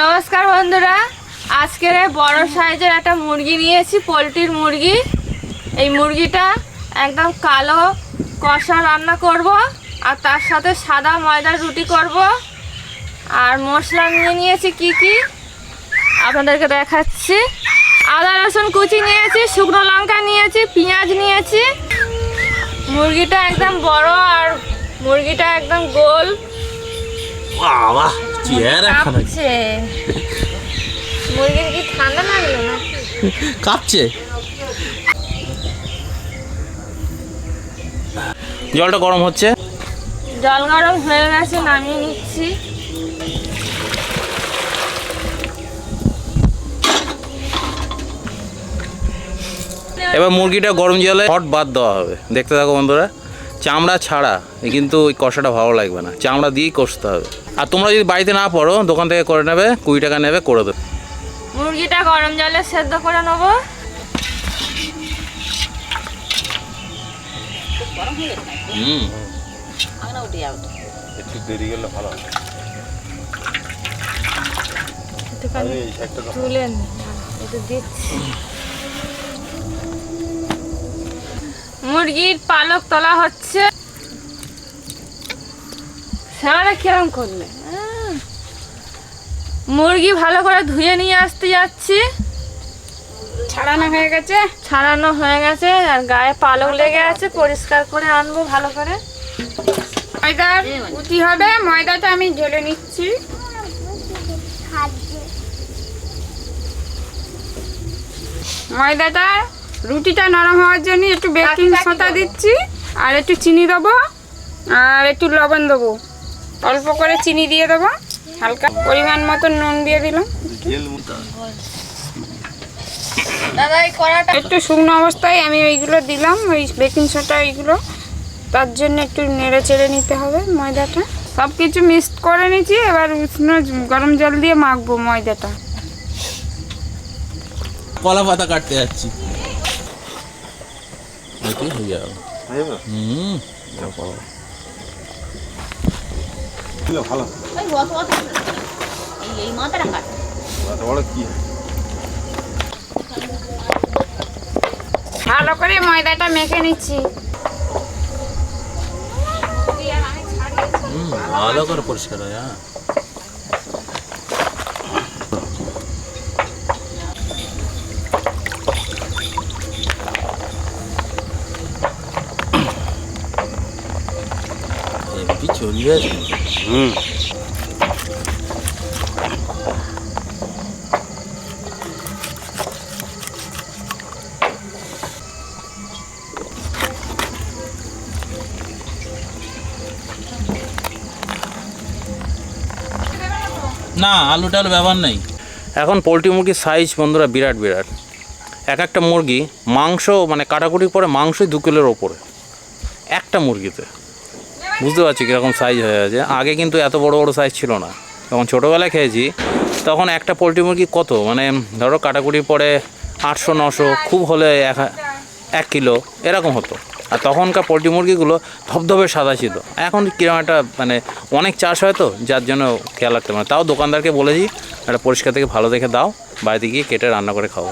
নমস্কার বন্ধুরা। আজকের এই বড় সাইজের একটা মুরগি নিয়েছি, পোলট্রির মুরগি। এই মুরগিটা একদম কালো কষা রান্না করব, আর তার সাথে সাদা ময়দার রুটি করব। আর মশলা নিয়ে নিয়েছি কি কি? আপনাদেরকে দেখাচ্ছি। আদা, রসুন কুচি নিয়েছি, শুকনো লঙ্কা নিয়েছি, পেঁয়াজ নিয়েছি। মুরগিটা একদম বড় আর মুরগিটা একদম গোল। চেয়ার একখানা মুরগির কি ঠান্ডা লাগল না? কাঁপছে। জলটা গরম হচ্ছে? জল গরম হয়ে গেছে নামিয়ে নিচ্ছি। এবার মুরগিটা গরম জলে হট বাদ দেওয়া হবে। দেখতে থাকো বন্ধুরা চামড়া ছাড়া কিন্তু ওই কষাটা ভালো লাগবে না। চামড়া দিয়েই কষতে হবে। আর তোমরা যদি বাড়িতে না পড়ো দোকান থেকে করে নেবে কুড়ি টাকা নেবে করে দেবে। মুরগিটা গরম জলে সেদ্ধ করে নেব। হুম। একটু দেরি গেলে ভালো মুরগির পালক তোলা হচ্ছে। শ্যামাটা কিরম করলে। মুরগি ভালো করে ধুয়ে নিয়ে আসতে যাচ্ছি। ছাড়ানো হয়ে গেছে? ছাড়ানো হয়ে গেছে আর গায়ে পালক লেগে আছে পরিষ্কার করে আনব ভালো করে। ময়দার উতি হবে ময়দাটা আমি ঢেলে নিচ্ছি। ময়দাটা রুটিটা নরম হওয়ার জন্য একটু বেকিং সোডা দিচ্ছি আর একটু চিনি দেবো আর একটু লবণ দেবো। অল্প করে চিনি দিয়ে দেবো। হালকা পরিমাণ মতো নুন দিয়ে দিলাম। একটু শুকনো অবস্থায় আমি ওইগুলো দিলাম ওই বেকিং সোডা ওইগুলো। তার জন্য একটু নেড়ে চেড়ে নিতে হবে ময়দাটা। সব কিছু মিক্সড করে নিচ্ছি এবার উষ্ণ গরম জল দিয়ে মাখবো ময়দাটা। কলা পাতা কাটতে যাচ্ছি। হয়ে হয়ে যাবে? হুম। ভালো। এই মাথাটা কাট। এত বড় কি? ভালো করে ময়দাটা মেখে নিচ্ছি। ভালো করে পরিষ্কার হয় হ্যাঁ। হুম। না আলু টালু ব্যবহার নেই। এখন পোলট্রি মুরগির সাইজ বন্ধুরা বিরাট বিরাট। এক একটা মুরগি মাংস মানে কাটাকুটি পরে মাংসই দু কিলোর ওপরে। একটা মুরগিতে। বুঝতে পারছি কীরকম সাইজ হয়ে গেছে আগে কিন্তু এত বড় বড় সাইজ ছিল না। যখন ছোটোবেলায় খেয়েছি, তখন একটা পোলট্রি মুরগি কত? মানে ধরো কাটাকুটি পরে আটশো, নশো, খুব হলে এক এক কিলো, এরকম হতো। আর তখনকার পোলট্রি মুরগিগুলো ধবধবে সাদা ছিল। এখন কীরকম একটা মানে অনেক চাষ হয় তো, যার জন্য খেয়াল রাখতে পারে তাও দোকানদারকে বলেছি একটা পরিষ্কার থেকে ভালো দেখে দাও, বাড়িতে গিয়ে কেটে রান্না করে খাব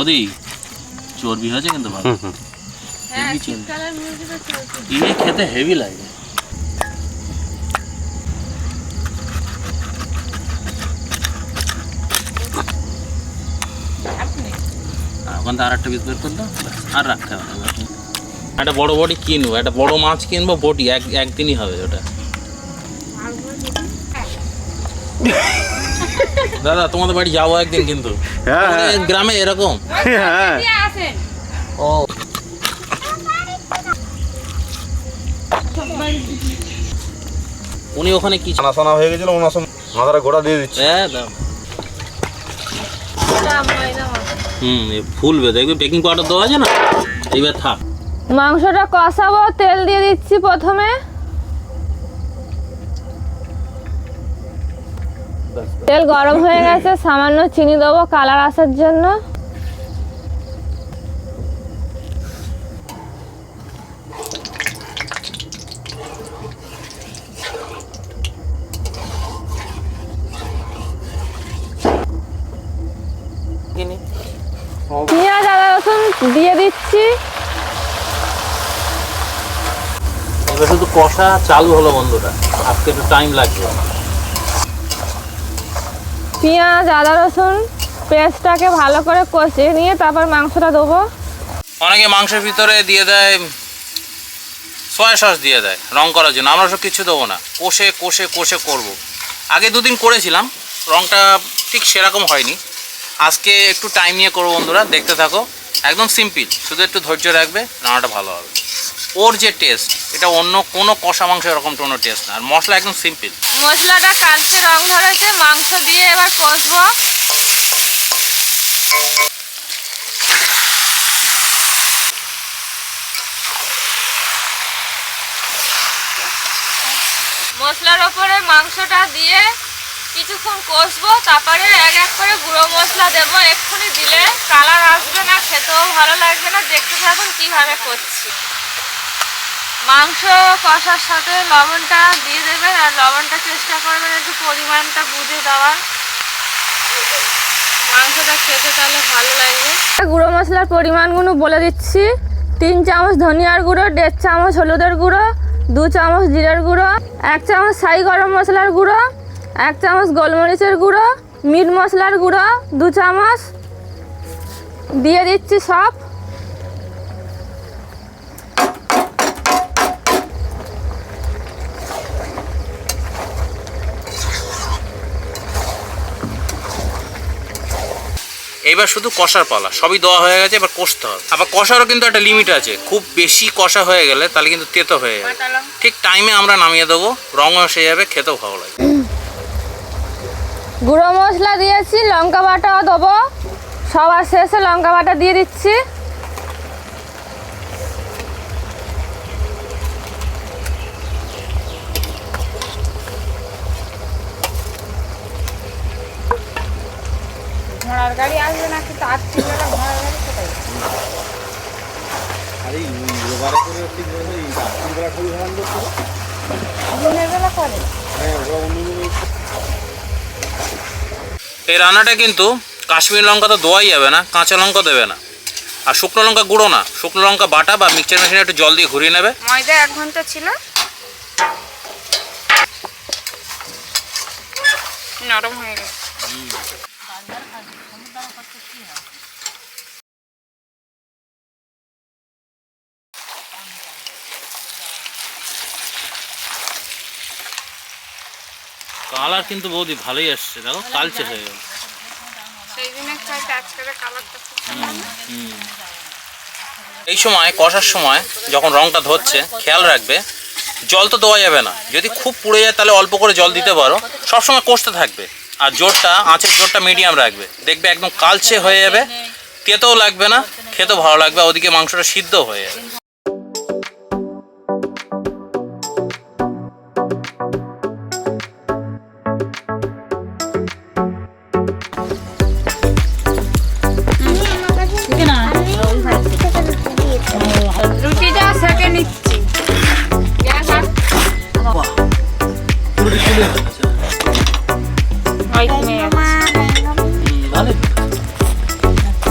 ওদি চর্বি হয়েছে কিন্তু ভালো। হ্যাঁ ইয়ে খেতে হেভি লাগে। আর ওখান থেকে আর একটা পিস বের করে আর রাখতে হবে না একটা বড় বডি কিনবো একটা বড় মাছ কিনবো বটি এক একদিনই হবে ওটা। দাদা তোমাদের বাড়ি যাব একদিন কিন্তু। হ্যাঁ। গ্রামে এরকম? হ্যাঁ। ও। উনি ওখানে কি ছানা হয়ে গেছিল ওনার সঙ্গে মাথাটা গোড়া দিয়ে দিচ্ছে। হ্যাঁ মাখা। হুম ফুলবে দেখবে বেকিং পাউডার দেওয়া আছে না? এইবার থাক। মাংসটা কষাবো তেল দিয়ে দিচ্ছি প্রথমে। তেল গরম হয়ে গেছে, সামান্য চিনি দেবো কালার আসার জন্য। পেঁয়াজ, আদা, রসুন দিয়ে দিচ্ছি। এবার শুধু কষা চালু হলো বন্ধুরা। আজকে একটু টাইম লাগবে। পেঁয়াজ, আদা, রসুন পেঁয়াজটাকে ভালো করে কষিয়ে নিয়ে তারপর মাংসটা দেবো। অনেকে মাংসের ভিতরে দিয়ে দেয়, সয়া সস দিয়ে দেয়, রং করার জন্য। আমরা সব কিছু দেবো না। কষে কষে কষে করব। আগে দুদিন করেছিলাম, রংটা ঠিক সেরকম হয়নি। আজকে একটু টাইম নিয়ে করব বন্ধুরা, দেখতে থাকো। একদম সিম্পল শুধু একটু ধৈর্য রাখবে, রান্নাটা ভালো হবে। ওর যে টেস্ট এটা অন্য কোনো কষা মাংস এরকম কোনো টেস্ট না। আর মশলা একদম সিম্পল মশলাটা কালচে রং ধরেছে, মাংস দিয়ে এবার কষবো। মশলার ওপরে মাংসটা দিয়ে কিছুক্ষণ কষবো, তারপরে এক এক করে গুঁড়ো মশলা দেবো। এক্ষুনি দিলে কালার আসবে না, খেতেও ভালো লাগবে না। দেখতে থাকুন কীভাবে করছি। মাংস কষার সাথে লবণটা দিয়ে দেবেন আর লবণটা চেষ্টা করবেন একটু পরিমাণটা বুঝে দেওয়ার। মাংসটা খেতে তাহলে ভালো লাগবে। গুঁড়ো মশলার পরিমাণগুলো বলে দিচ্ছি। তিন চামচ ধনিয়ার গুঁড়ো, দেড় চামচ হলুদের গুঁড়ো, দু চামচ জিরের গুঁড়ো, এক চামচ সাই গরম মশলার গুঁড়ো, এক চামচ গোলমরিচের গুঁড়ো, মিট মশলার গুঁড়ো, দু চামচ। দিয়ে দিচ্ছি সব। এইবার শুধু কষার পালা সবই দেওয়া হয়ে গেছে এবার কষতে হবে। আবার কষারও কিন্তু একটা লিমিট আছে খুব বেশি কষা হয়ে গেলে তাহলে কিন্তু তেতো হয়ে যাবে। ঠিক টাইমে আমরা নামিয়ে দেবো রঙও সে যাবে খেতেও ভালো লাগে গুঁড়ো মশলা দিয়েছি লঙ্কা বাটাও দেবো সবার শেষে লঙ্কা বাটা দিয়ে দিচ্ছি। ঘোড়ার গাড়ি আসবে নাকি ছিল না ঘোড়ার গাড়ি কোথায় দিনের বেলা করে। এই রান্নাটা কিন্তু কাশ্মীর লঙ্কা তো দোয়াই যাবে না কাঁচা লঙ্কা দেবে না। আর শুকনো লঙ্কা গুঁড়ো না শুকনো লঙ্কা বাটা বা মিক্সচার মেশিনে একটু জল দিয়ে ঘুরিয়ে নেবে। ময়দা এক ঘণ্টা ছিল। নরম হয়ে গেছে। কালার কিন্তু বৌদি ভালোই আসছে দেখো কালচে হয়ে গেল? এই সময় কষার সময় যখন রংটা ধরছে খেয়াল রাখবে জল তো দেওয়া যাবে না। যদি খুব পুড়ে যায় তাহলে অল্প করে জল দিতে পারো। সবসময় কষতে থাকবে। আর জোরটা আঁচের জোরটা মিডিয়াম রাখবে। দেখবে একদম কালচে হয়ে যাবে তেতেও লাগবে না খেতেও ভালো লাগবে ওদিকে মাংসটা সিদ্ধ হয়ে যাবে।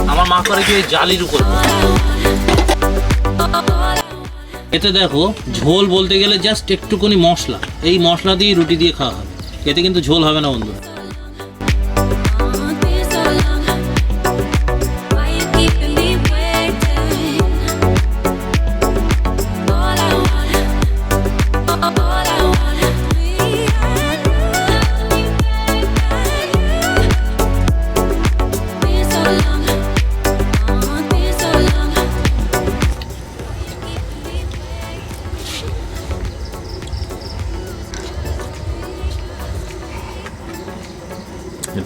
আমার মা করে কি জালির উপর? এতে দেখো, ঝোল বলতে গেলে জাস্ট একটুখানি মশলা। এই মশলা দিয়ে রুটি দিয়ে খাওয়া হবে। এতে কিন্তু ঝোল হবে না, বন্ধু।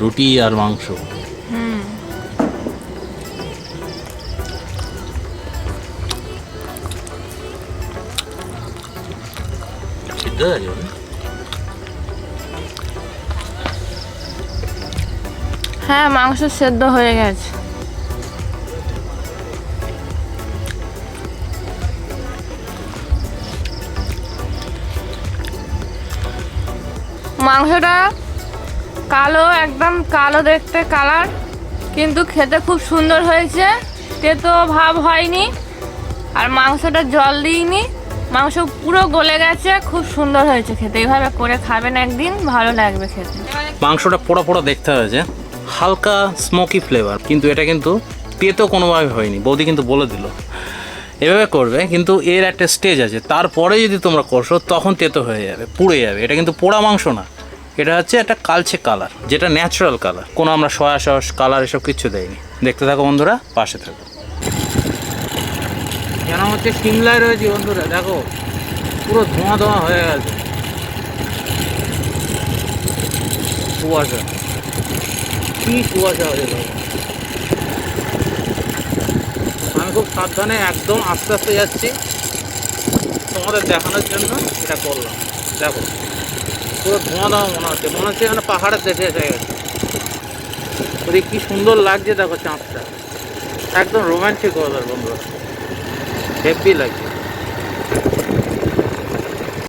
রুটি আর মাংস। সিদ্ধ হ্যাঁ মাংস সেদ্ধ হয়ে গেছে। মাংসটা কালো, একদম কালো দেখতে কালার কিন্তু খেতে খুব সুন্দর হয়েছে। তেতো ভাব হয়নি, আর মাংসটা জল দিইনি। মাংস পুরো গলে গেছে, খুব সুন্দর হয়েছে খেতে। এইভাবে করে খাবেন একদিন, ভালো লাগবে খেতে। মাংসটা পোড়া পোড়া দেখতে হয়েছে। হালকা স্মোকি ফ্লেভার কিন্তু এটা কিন্তু তেতো কোনোভাবে হয়নি। বৌদি কিন্তু বলে দিল। এভাবে করবে, কিন্তু এর একটা স্টেজ আছে। তারপরে যদি তোমরা করছ, তখন তেতো হয়ে যাবে, পুড়ে যাবে। এটা কিন্তু পোড়া মাংস না। এটা হচ্ছে একটা কালচে কালার, যেটা ন্যাচারাল কালার কোনো আমরা সয়া সস কালার এসব কিচ্ছু দেয়নি দেখতে থাকো বন্ধুরা, পাশে থাকো। কেন হচ্ছে সিমলায় রয়েছে বন্ধুরা, দেখো, পুরো ধোঁয়া ধোঁয়া হয়ে গেছে। কুয়াশা। কি কুয়াশা হয়ে গেল। আমি খুব সাবধানে একদম আস্তে আস্তে যাচ্ছি। তোমাদের দেখানোর জন্য এটা করলাম। দেখো। পুরো ধোঁয়া ধোঁয়া মনে হচ্ছে। মনে হচ্ছে এখানে পাহাড়ের দেশে এসে গেছে। ওদিকে কি সুন্দর লাগছে দেখো চাঁদটা। একদম রোমান্টিক ওদের বন্ধুরা। হেভি লাগছে।